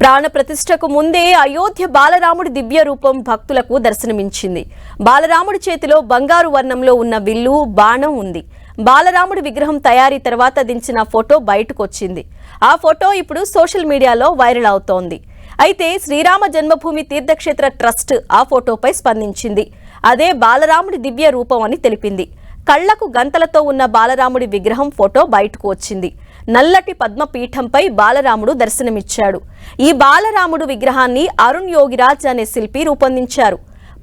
ప్రాణ ప్రతిష్టకు ముందే అయోధ్య బాలరాముడి దివ్య రూపం భక్తులకు దర్శనమించింది. బాలరాముడి చేతిలో బంగారు వర్ణంలో ఉన్న విల్లు బాణం ఉంది. బాలరాముడి విగ్రహం తయారీ తర్వాత దించిన ఫోటో బయటకొచ్చింది. ఆ ఫోటో ఇప్పుడు సోషల్ మీడియాలో వైరల్ అవుతోంది. అయితే శ్రీరామ జన్మభూమి తీర్థక్షేత్ర ట్రస్ట్ ఆ ఫోటోపై స్పందించింది. అదే బాలరాముడి దివ్య రూపం అని తెలిపింది. కళ్ళకు గంతలతో ఉన్న బాలరాముడి విగ్రహం ఫోటో బయటకు వచ్చింది. నల్లటి పద్మపీఠంపై బాలరాముడు దర్శనమిచ్చాడు. ఈ బాలరాముడు విగ్రహాన్ని అరుణ్ యోగిరాజ్ అనే శిల్పి రూపొందించారు.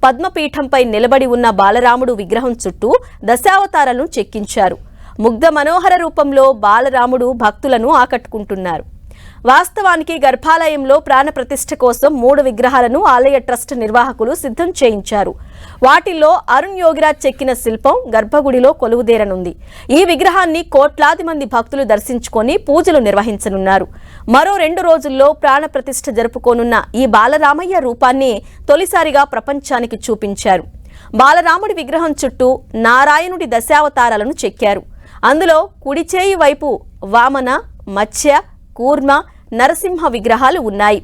పద్మపీఠంపై నిలబడి ఉన్న బాలరాముడు విగ్రహం చుట్టూ దశావతారాలను చెక్కించారు. ముగ్ధ మనోహర రూపంలో బాలరాముడు భక్తులను ఆకట్టుకుంటున్నారు. వాస్తవానికి గర్భాలయంలో ప్రాణప్రతిష్ఠ కోసం మూడు విగ్రహాలను ఆలయ ట్రస్ట్ నిర్వాహకులు సిద్ధం చేయించారు. వాటిల్లో అరుణ్ యోగిరాజ్ చెక్కిన శిల్పం గర్భగుడిలో కొలువుదేరనుంది. ఈ విగ్రహాన్ని కోట్లాది మంది భక్తులు దర్శించుకొని పూజలు నిర్వహించనున్నారు. మరో రెండు రోజుల్లో ప్రాణప్రతిష్ఠ జరుపుకోనున్న ఈ బాలరామయ్య రూపాన్ని తొలిసారిగా ప్రపంచానికి చూపించారు. బాలరాముడి విగ్రహం చుట్టూ నారాయణుడి దశావతారాలను చెక్కారు. అందులో కుడిచేయి వైపు వామన మత్స్య కూర్మ నరసింహ విగ్రహాలు ఉన్నాయి.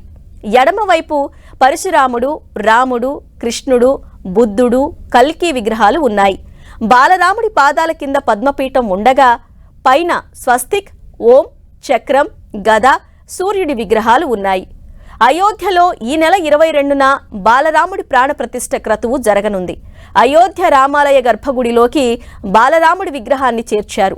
ఎడమవైపు పరశురాముడు రాముడు కృష్ణుడు బుద్ధుడు కల్కి విగ్రహాలు ఉన్నాయి. బాలరాముడి పాదాల కింద పద్మపీఠం ఉండగా పైన స్వస్తిక్ ఓం చక్రం గద సూర్యుడి విగ్రహాలు ఉన్నాయి. అయోధ్యలో ఈ నెల ఇరవై రెండున బాలరాముడి ప్రాణప్రతిష్ఠ క్రతువు జరగనుంది. అయోధ్య రామాలయ గర్భగుడిలోకి బాలరాముడి విగ్రహాన్ని చేర్చారు.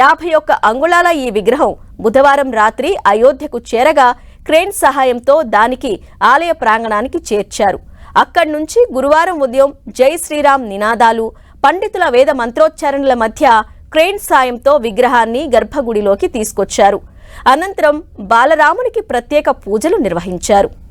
యాభై ఒక్క అంగుళాల ఈ విగ్రహం బుధవారం రాత్రి అయోధ్యకు చేరగా క్రేన్ సహాయంతో దానికి ఆలయ ప్రాంగణానికి చేర్చారు. అక్కడి నుంచి గురువారం ఉదయం జై శ్రీరామ్ నినాదాలు పండితుల వేద మంత్రోచ్చారణల మధ్య క్రేన్ సాయంతో విగ్రహాన్ని గర్భగుడిలోకి తీసుకొచ్చారు. అనంతరం బాలరామునికి ప్రత్యేక పూజలు నిర్వహించారు.